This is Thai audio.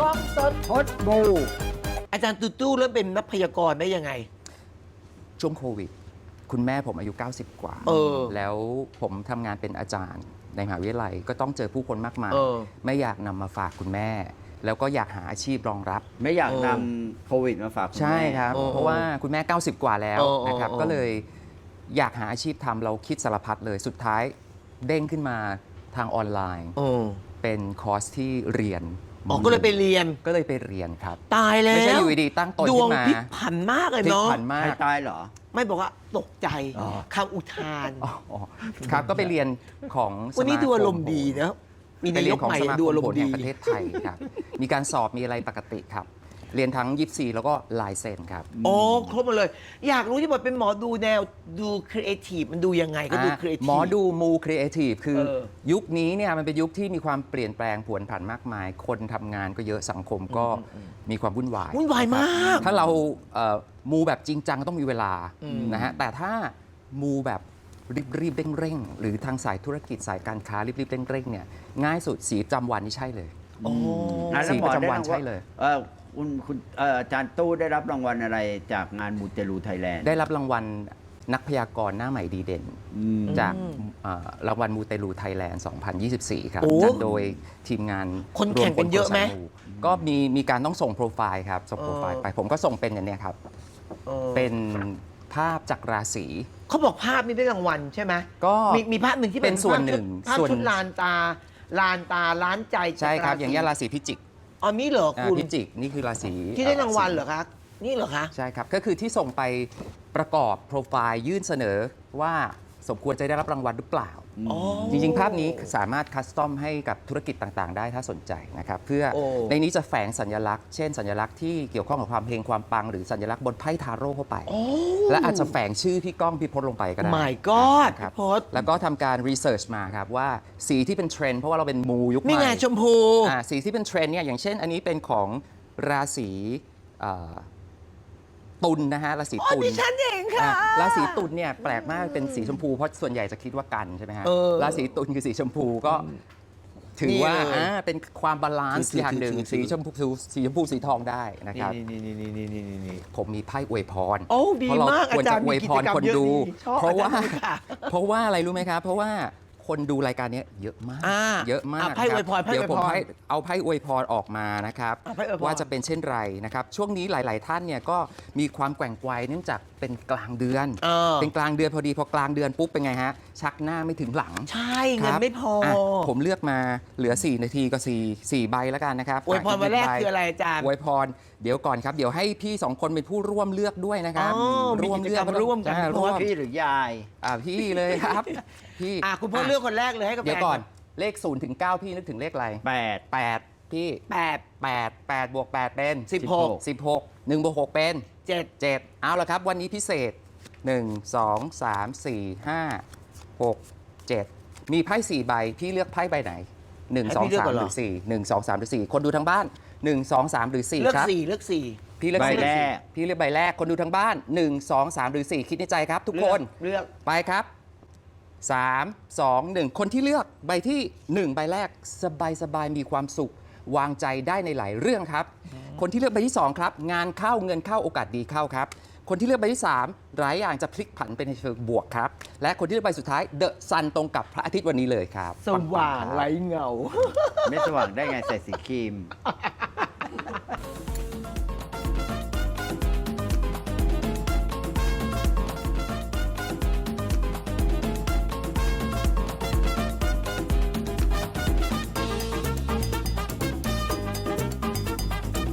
กล้องสดพดบูอาจารย์ตูตู้เริ่มเป็นนักพยากรณ์ได้ยังไง ช่วงโควิด คุณแม่ผมอายุ 90 กว่า เออแล้วผมทำงานเป็นอาจารย์ในมหาวิทยาลัยก็ต้องเจอผู้คนมากมาย เออ ไม่อยากนำมาฝากคุณแม่ แล้วก็อยากหาอาชีพรองรับ ไม่อยากเออนำโควิดมาฝากณใช่แม่ครับเออเพราะว่าคุณแม่ 90 กว่าแล้วเออเออนะครับเออก็เลยอยากหาอาชีพทำเราคิดสารพัดเลย สุดท้ายเด้งขึ้นมาทางออนไลน์ เออ เป็นคอร์สที่เรียน อ๋อก็เลยไปเรียน ก็เลยไปเรียนครับ ตายแล้วไม่ใช่อยู่ดีๆตั้งตนดวขึ้งนมาพลิกผันมากเลยพลิกเนาะผันมาใครก ตายเหรอ ไม่บอกว่าตกใจอ๋อ คำอุทานอ๋ออ๋อครับก็ไปเรียนของสวันนี้มาคดูอารมณ์ดีนะมีไปนายเรียกนของใหม่สมาคดูมอารมโหรณ์แห่ดีงประเทศไทยครับ มีการสอบมีอะไรปกติครับ เรียนทั้ง24แล้วก็ลายเซ็นครับ โอ้ครบหมดเลย อยากรู้ที่บอกเป็นหมอดูแนวดูครีเอทีฟมันดูยังไงก็ดูอะครีเอทีฟ หมอดูมูครีเอทีฟคือเออยุคนี้เนี่ยมันเป็นยุคที่มีความเปลี่ยนแปลงผวนผันมากมาย คนทำงานก็เยอะสังคมก็มีความวุ่นวายวุ่นวายมาก ถ้าเราเอ่อมูแบบจริงจังต้องมีเวลาอืมนะฮะแต่ถ้ามูแบบรีบๆเร่งๆหรือทางสายธุรกิจสายการค้ารีบๆเร่งๆเนี่ยง่ายสุดสีประจำวันนี่ใช่เลย โอ้ อะแล้วหมอสีประจำวันได้รางใช่เลยเออ คุณคุณเอ่ออาจารย์ตู้ได้รับรางวัลอะไรจากงานมูเตลูไทยแลนด์ได้รับรางวัลนักพยากรณ์หน้าใหม่ดีเด่น อืม จากเอ่อรางวัลมูเตลูไทยแลนด์ 2024 ครับโอ้จัดโดยทีมงานคนแข่งกันเยอะไหมรวคสาก็มีมีการต้องส่งโปรไฟล์ครับ ส่งโปรไฟล์ไป ผมก็ส่งเป็นอย่างเนี้ยครับเออเป็นภาพจากราศี เขาบอกภาพนี้ได้รางวัลใช่ไหมก็มีมีภาพหนึ่งที่เป็นส่วนหนึ่งภาพส่วน ชุดลานตา ลานตาล้านใจใช่ครับจกอย่างเงี้ยราศีพิจิก อ๋อนี่เหรออ่าคุณพิจิกนี่คือราศีที่ได้รางวัลเหรอคะนี่เหรอคะ ใช่ครับ ก็คือที่ส่งไปประกอบโปรไฟล์ยื่นเสนอว่า สมควรจะได้รับรางวัลหรือเปล่า อ๋อ จริง ๆ ภาพนี้สามารถคัสตอมให้กับธุรกิจต่างๆ ได้ถ้าสนใจนะครับเพื่อโอ้ ในนี้จะแฝงสัญลักษณ์ เช่น สัญลักษณ์ที่เกี่ยวข้องกับความเพลงความปังหรือสัญลักษณ์บนไพ่ทาโร่เข้าไปโอ้และอาจจะแฝงชื่อพี่ก้องพี่พศลงไปก็ได้ My God ครับพี่พศแล้วก็ทำการรีเสิร์ชมาครับว่าสีที่เป็นเทรนด์เพราะว่าเราเป็นมูยุคใหนี่ม่ไงชมพู อ่าสีที่เป็นเทรนด์เนี่ยอย่างเช่นอันนี้เป็นของราศีเอ่อ ตุลนะฮะราศีอ๋อตุลดิฉันเองค่ะ อะราศีตุลเนี่ยแปลกมากเป็นสีชมพูเพราะส่วนใหญ่จะคิดว่ากันใช่ไหมฮะเออราศีตุลคือสีชมพูก็ถือว่านี่เลยอ่าเป็นความบาลานซ์ถืออย่างหนึ่งถือถืสีอชมพูสีชมพูสีทองได้นะครับ นี่นี่นี่นี่นี่นี่นี่ ผมมีไพ่อวยพรโอ้ดีเพราะเรามากควรอาจาจะรย์อวยพรมีกิจกรรมคนเยอะดูดีชอบเพราะว่า อาจารย์ค่ะเพราะว่าอะไรรู้ไหมครับ เพราะว่า คนดูรายการเนี้ยเยอะมากอ่าเยอะมากอะไพ่คอรัวยพรไพ่เดี๋ยวผมอวยพรไพ่เอาไพ่อวยพรออกมานะครับ อะไพ่อวยพร ว่าจะเป็นเช่นไรนะครับ ช่วงนี้หลาย ๆ ท่านเนี่ยก็มีความแกว่งไกวเนื่องจากเป็นกลางเดือน เออเป็นกลางเดือนพอดีพอกลางเดือนปุ๊บเป็นไงฮะ ชักหน้าไม่ถึงหลังใช่เงิคนรับไม่พออะผมเลือกมาเหลือ 4 นาทีก็4 4ใบแล้วกันนะครับอวยพรวันแรกกใบคืออะไรอาจารย์ อวยพรเดี๋ยวก่อนครับ เดี๋ยวให้พี่สองคนเป็นผู้ร่วมเลือกด้วยนะครับอ๋อมีกิจกรรมร่วมกัน อ่าพี่พศร่วมพี่หรือยาย อ่าพี่เลยครับ พี่ อะคุณพ่อเลือกคนแรกเลยให้กับเดี๋ยวแฟก่อนเลข0ถึง9พี่นึกถึงเลขอะไร8 8พี่แปด 8 8บวก8เป็นสิบหก16 1บวก6เป็น เจ็ด 7 เอาละครับ วันนี้พิเศษ 1 2 3 4 5 6 7 มีไพ่4ใบ พี่เลือกไพ่ใบไหน1 2 3หรือ 4 1 2 3 หรือ 4 คนดูทางบ้าน 1 2 3 หรือเลือก4ครับ สี่เลือกสี่ พี่เลือกใบสี่แรก พี่เลือกใบแรกคนดูทางบ้าน 1 2 3 หรือ 4 คิดในใจครับทุกคน เลือก ไปครับ 3 2 1 คนที่เลือกใบที่ 1 ใบแรกสบายสบายๆมีความสุข วางใจได้ในหลายเรื่องครับ คนที่เลือกใบที่ 2 ครับ งานเข้าเงินเข้าโอกาสดีเข้าครับ คนที่เลือกใบที่ 3 หลายอย่างจะพลิกผันเป็นในเชิงบวกครับ และคนที่เลือกใบสุดท้ายเดอะซันตรงกับพระอาทิตย์วันนี้เลยครับสว่างปัๆครับ ไร้เงา ไม่สว่างได้ไงใส่สีครีม